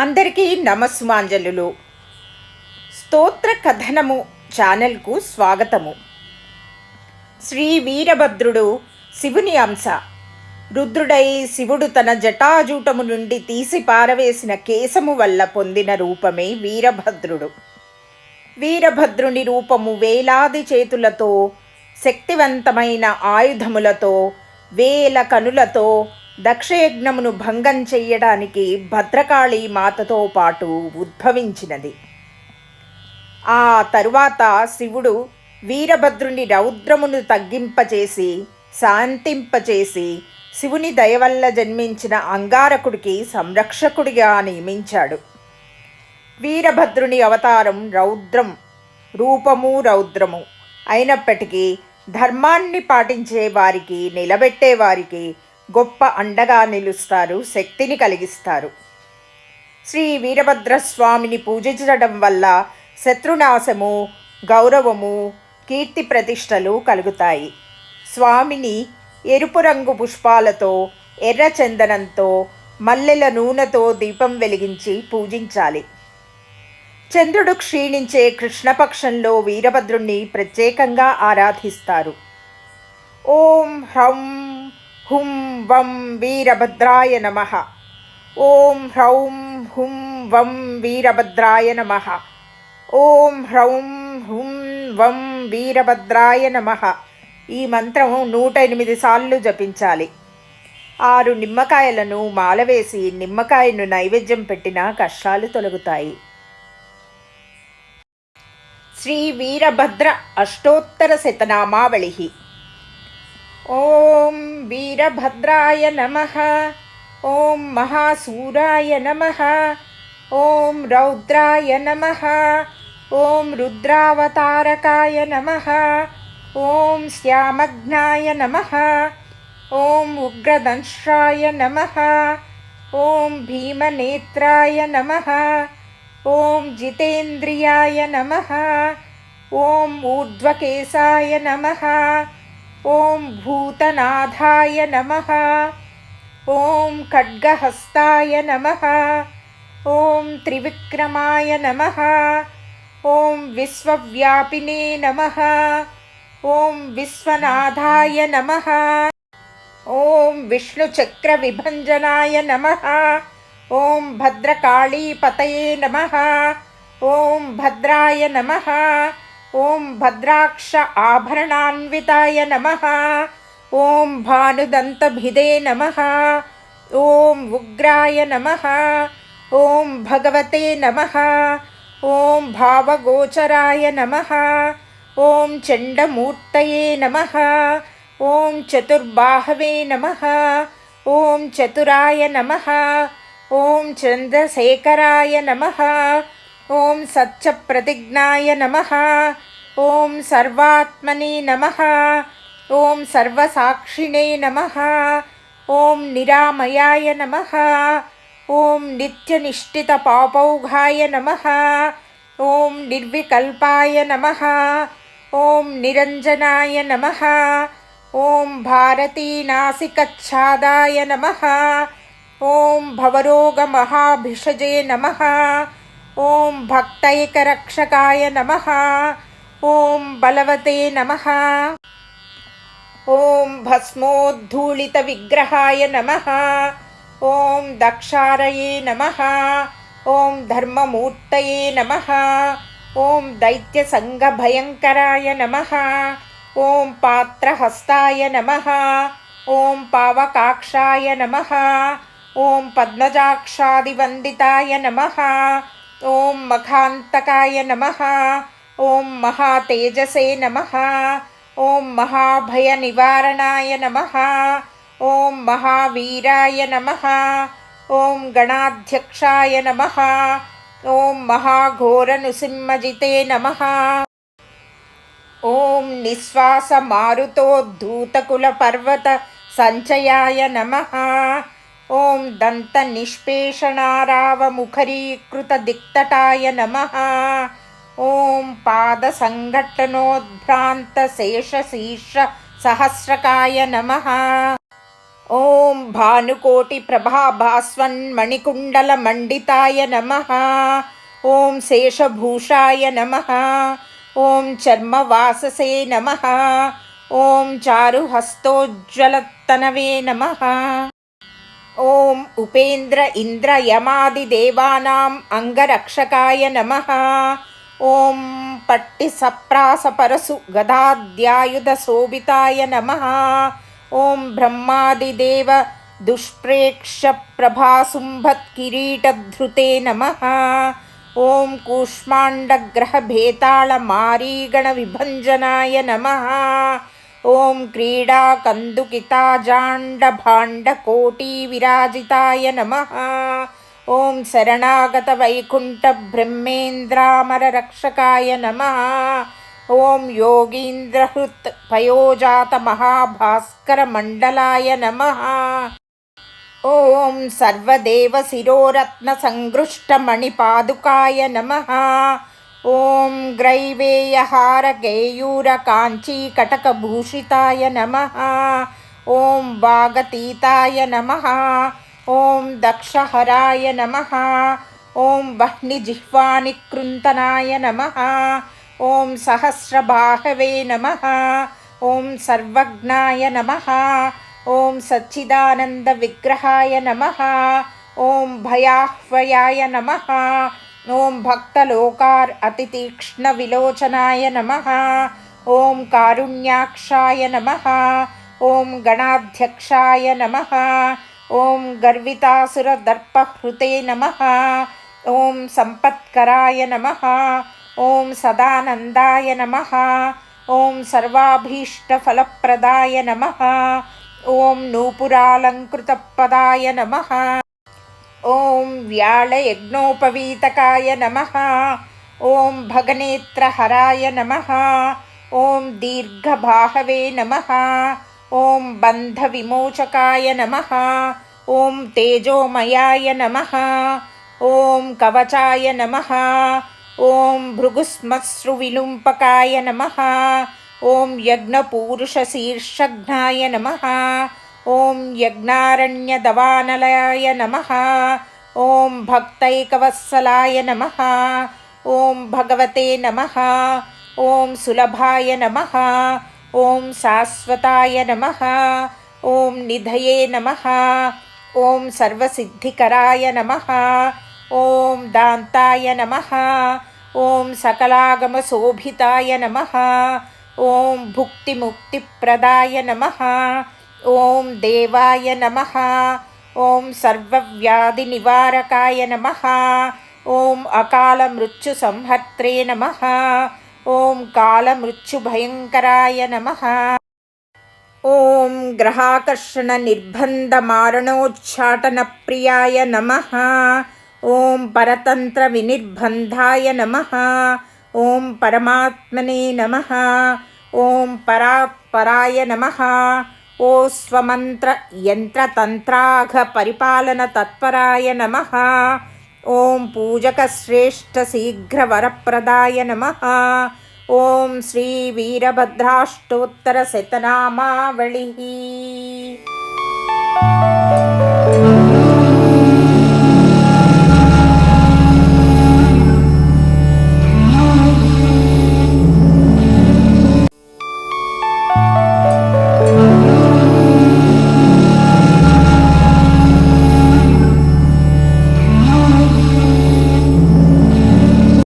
అందరికీ నమస్సుమాంజలులు. స్తోత్ర కథనము ఛానల్కు స్వాగతము. శ్రీ వీరభద్రుడు శివుని అంశ. రుద్రుడై శివుడు తన జటాజూటము నుండి తీసి పారవేసిన కేశము వల్ల పొందిన రూపమే వీరభద్రుడు. వీరభద్రుని రూపము వేలాది చేతులతో శక్తివంతమైన ఆయుధములతో వేల కనులతో దక్షయజ్ఞమును భంగం చెయ్యడానికి భద్రకాళీ మాతతో పాటు ఉద్భవించినది. ఆ తరువాత శివుడు వీరభద్రుని రౌద్రమును తగ్గింపచేసి శాంతింపచేసి శివుని దయవల్ల జన్మించిన అంగారకుడికి సంరక్షకుడిగా నియమించాడు. వీరభద్రుని అవతారం రౌద్రం రూపము రౌద్రము. అయినప్పటికీ ధర్మాన్ని పాటించే వారికి నిలబెట్టే వారికి గొప్ప అండగా నిలుస్తారు శక్తిని కలిగిస్తారు. శ్రీ వీరభద్రస్వామిని పూజించడం వల్ల శత్రునాశము గౌరవము కీర్తి ప్రతిష్టలు కలుగుతాయి. స్వామిని ఎరుపు రంగు పుష్పాలతో ఎర్ర చందనంతో మల్లెల నూనెతో దీపం వెలిగించి పూజించాలి. చంద్రుడు క్షీణించే కృష్ణపక్షంలో వీరభద్రుణ్ణి ప్రత్యేకంగా ఆరాధిస్తారు. ఓం హ్రౌం హుం వం వీరభద్రాయ నమ. ఓం హ్రౌం హుం వం వీరభద్రాయ నమ. ఓం హ్రౌం హుం వం వీరభద్రాయ నమ. ఈ మంత్రం నూట ఎనిమిది సార్లు జపించాలి. ఆరు నిమ్మకాయలను మాలవేసి నిమ్మకాయను నైవేద్యం పెట్టినా కష్టాలు తొలగుతాయి. శ్రీ వీరభద్ర అష్టోత్తర శతనామావళి ఓం వీరభద్రాయ నమ. ఓం మహాసూరాయ నమ. ఓం రౌద్రాయ నమ. ఓం రుద్రావతారకాయ నమ. ఓం శ్యామఘ్నాయ నమ. ఓం ఉగ్రదంశ్రాయ నమ. ఓం భీమనేత్రాయ నమ. ఓం జితేంద్రియాయ నమ. ఓం ఊర్ధ్వకేశాయ నమ. ఓం భూతనాథాయ నమ ఓం ఖడ్గహస్తాయ నమ ఓం త్రివిక్రమాయ నమ ఓం విశ్వవ్యాపినే నమ ఓం విశ్వనాథాయ నమ ఓం విష్ణుచక్రవిభంజనాయ నమ ఓం భద్రకాళీపతయే నమ ఓం భద్రాయ నమ ఓం భద్రాక్ష ఆభరణాన్వితాయ నమ ఓం భానుదంతభిదే నమ ఓం ఉగ్రాయ నమ ఓం భగవతే నమ ఓం భావగోచరాయ నమ ఓం చండమూర్తయే నమ ఓం చతుర్బాహవే నమ ఓం చతురాయ నమ ఓం చంద్రశేఖరాయ నమ ఓం సత్యప్రతిజ్ఞాయ నమ ఓం సర్వాత్మనే నమ ఓం సర్వసాక్షిణే నమ ఓం నిరామయాయ నమ ఓం నిత్యనిష్ఠితపాపౌఘాయ నమ ఓం నిర్వికల్పాయ నమ ఓం నిరంజనాయ నమ ఓం భారతీనాసికచ్ఛాదాయ నమ ఓం భవరోగమహాభిషజే నమ ఓం భక్తైకరక్షకాయ నమ ఓం బలవతే నమ ఓం భస్మోద్ధూళితవిగ్రహాయ నమ ఓం దక్షారయే నమ ఓం ధర్మమూర్తయే నమ ఓం దైత్యసంగభయంకరాయ నమ ఓం పాత్రహస్తాయ నమ ఓం పావకాక్షాయ నమ ఓం పద్మజాక్షాదివందితాయ నమ ఓం మఖాంతకాయ నమ. ఓం మహాతేజసే నమ. ఓం మహాభయనివారణాయ నమ. ఓం మహావీరాయ నమ. ఓం గణాధ్యక్షాయ నమ. ఓం మహాఘోరనుసింహజితే నమ. ఓం నిశ్వాసమారుతోద్ధూతకులపర్వత సంచయాయ నమ. ఓం దంత నిష్పేషణారావముఖరీకృతదిక్తటాయ నమ. ఓం పాద సంఘట్టనోద్భ్రాంత శేషశీర్ష సహస్రకాయ నమ. ఓం భానుకోటి ప్రభాభాస్వన్మణికుండల మండితాయ నమ. ఓం శేషభూషాయ నమ. ఓం చర్మవాససే నమ. ఓం చారుహస్తోజ్వలతనవే నమ. ॐ उपेन्द्र इन्द्रयमादिदेवानाम् अङ्गरक्षकाय नमः ॐ पट्टिसप्रासपरसु गदाद्यायुधशोभिताय नमः ॐ ब्रह्मादिदेव दुष्प्रेक्षप्रभासुम्भत्किरीटधृते नमः ॐ कूष्माण्डग्रहभेताळमारीगणविभञ्जनाय नमः ॐ क्रीडाकन्दुकिताजाण्डभाण्डकोटिविराजिताय नमः ॐ शरणागतवैकुण्ठब्रह्मेन्द्रामररक्षकाय नमः ॐ योगीन्द्रहृत् पयोजातमहाभास्करमण्डलाय नमः ॐ सर्वदेवशिरोरत्नसङ्गृष्टमणिपादुकाय नमः ॐ ग्रैवेयहारकेयूरकाञ्चीकटकभूषिताय नमः ॐ वागतीताय नमः ॐ दक्षहराय नमः ॐ वह्निजिह्वानिकृन्तनाय नमः ॐ सहस्रबाहवे नमः ॐ सर्वज्ञाय नमः ॐ सच्चिदानन्दविग्रहाय नमः ॐ भयाह्वयाय नमः ఓం భక్తలోకార్ అతితీక్ష్ణ విలోచనాయ నమ. ఓం కారుణ్యాక్షాయ నమ. ఓం గణాధ్యక్షాయ నమ. ఓం గర్వితాసురదర్పహృతే నమ. ఓం సంపత్కరాయ నమ. ఓం సదానందాయ నమ. ఓం సర్వాభీష్టఫలప్రదాయ నమ. ఓం నూపురాలంకృతపదాయ నమ. ॐ व्याळयज्ञोपवीतकाय नमः ॐ भगनेत्रहराय नमः ॐ दीर्घबाहवे नमः ॐ बन्धविमोचकाय नमः ॐ तेजोमयाय नमः ॐ कवचाय नमः ॐ भृगुस्मश्रुविलुम्पकाय नमः ॐ यज्ञपूरुषशीर्षघ्नाय नमः ॐ यज्ञारण्यदवानलयाय नमः। ॐ भक्तैकवत्सलाय नमः। ॐ भगवते नमः। ॐ सुलभाय नमः। ॐ शाश्वताय नमः। ॐ निधये नमः। ॐ सर्वसिद्धिकराय नमः। ॐ दान्ताय नमः। ॐ सकलागमशोभिताय नमः। ॐ भुक्तिमुक्तिप्रदाय नमः। ఓం దేవాయ నమ. ఓం సర్వవ్యాధి నివారకాయ నమ. ఓం అకాల మృత్యు సంహర్త్రే నమ. ఓం కాల మృత్యు భయంకరాయ నమ. ఓం గ్రహాకర్షణ నిర్బంధ మారణోచ్చాటన ప్రియాయ నమ. ఓం పరతంత్ర వినిర్బంధాయ నమ. ఓం పరమాత్మనే నమ. ఓం పరాత్పరాయ నమ. ఓ స్వమంత్ర యంత్రతంత్రాఘ పరిపాలన తత్పరాయ నమ. ఓం పూజకశ్రేష్ఠ శీఘ్రవరప్రదాయ నమ. ఓం శ్రీ వీరభద్రాష్టోత్తర శతనామావళి